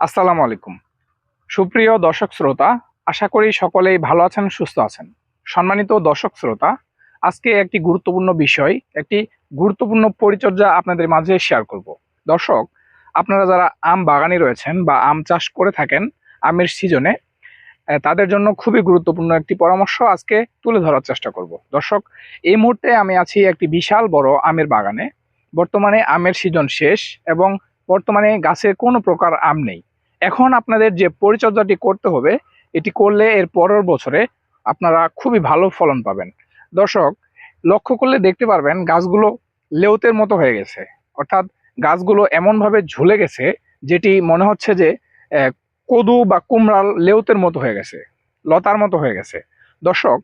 আসসালামু আলাইকুম। সুপ্রিয় দর্শক শ্রোতা, আশা করি সকলেই ভালো আছেন, সুস্থ আছেন। সম্মানিত দর্শক শ্রোতা, আজকে একটি গুরুত্বপূর্ণ বিষয়, একটি গুরুত্বপূর্ণ পরিচর্যা আপনাদের মাঝে শেয়ার করব। দর্শক, আপনারা যারা আম বাগানে রয়েছেন বা আম চাষ করে থাকেন আমের সিজনে তাদের জন্য খুবই গুরুত্বপূর্ণ একটি পরামর্শ আজকে তুলে ধরার চেষ্টা করব। দর্শক, এই মুহূর্তে আমি আছি একটি বিশাল বড় আমের বাগানে। বর্তমানে আমের সিজন শেষ এবং বর্তমানে গাছে কোনো প্রকার আম নেই। এখন আপনাদের যে পরিচর্যাটি করতে হবে, এটি করলে এর পরের বছরে আপনারা খুবই ভালো ফলন পাবেন। দর্শক, লক্ষ্য করলে দেখতে পারবেন গাছগুলো লেউতের মতো হয়ে গেছে। অর্থাৎ গাছগুলো এমনভাবে ঝুলে গেছে, যেটি মনে হচ্ছে যে কদু বা কুমড়াল লেউতের মতো হয়ে গেছে, লতার মতো হয়ে গেছে। দর্শক,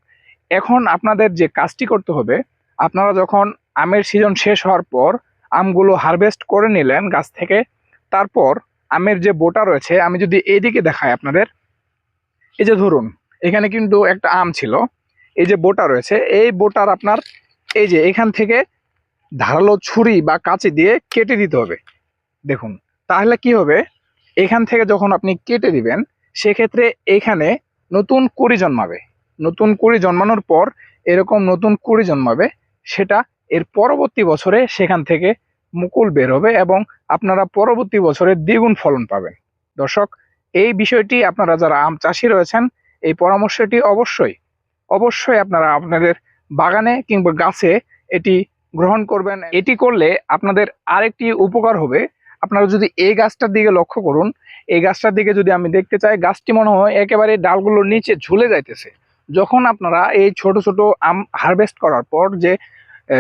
এখন আপনাদের যে কাজটি করতে হবে, আপনারা যখন আমের সিজন শেষ হওয়ার পর আমগুলো হারভেস্ট করে নিলেন গাছ থেকে, তারপর আমের যে বোটা রয়েছে, আমি যদি এইদিকে দেখাই আপনাদের, এই যে ধরুন, এখানে কিন্তু একটা আম ছিল, এই যে বোটা রয়েছে, এই বোটার আপনার, এই যে এখান থেকে ধারালো ছুরি বা কাঁচি দিয়ে কেটে দিতে হবে। দেখুন, তাহলে কি হবে? এখান থেকে যখন আপনি কেটে দিবেন, সেক্ষেত্রে এখানে নতুন কুড়ি জন্মাবে। নতুন কুড়ি জন্মানোর পর এরকম নতুন কুড়ি জন্মাবে, সেটা এর পরবর্তী বছরে সেখান থেকে মুকুল বের হবে এবং আপনারা পরবর্তী বছরে দ্বিগুণ ফলন পাবেন। দর্শক, এই বিষয়টি আপনারা যারা আম চাষি রয়েছেন, এই পরামর্শটি অবশ্যই অবশ্যই আপনারা আপনাদের বাগানে কিংবা গাছে এটি গ্রহণ করবেন। এটি করলে আপনাদের আরেকটি উপকার হবে। আপনারা যদি এই গাছটার দিকে লক্ষ্য করুন, এই গাছটার দিকে যদি আমি দেখতে চাই, গাছটি মনে হয় একেবারে ডালগুলোর নিচে ঝুলে যাইতেছে। যখন আপনারা এই ছোট ছোট আম হারভেস্ট করার পর যে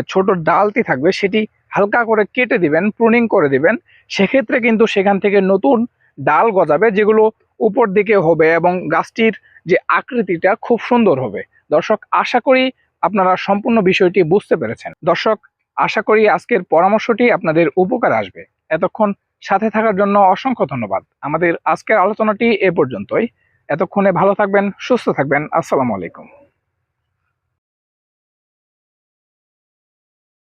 ছোট ডালটি থাকবে, সেটি হালকা করে কেটে দিবেন প্রুনিং করে দিবেন। সেক্ষেত্রে কিন্তু সেখান থেকে নতুন ডাল গজাবে, যেগুলো উপর দিকে হবে এবং গাছটির যে আকৃতিটা খুব সুন্দর হবে। দর্শক, আশা করি আপনারা সম্পূর্ণ বিষয়টি বুঝতে পেরেছেন। দর্শক, আশা করি আজকের পরামর্শটি আপনাদের উপকার আসবে। এতক্ষণ সাথে থাকার জন্য অসংখ্য ধন্যবাদ। আমাদের আজকের আলোচনাটি এ পর্যন্তই। এতক্ষণে ভালো থাকবেন, সুস্থ থাকবেন। আসসালামু আলাইকুম।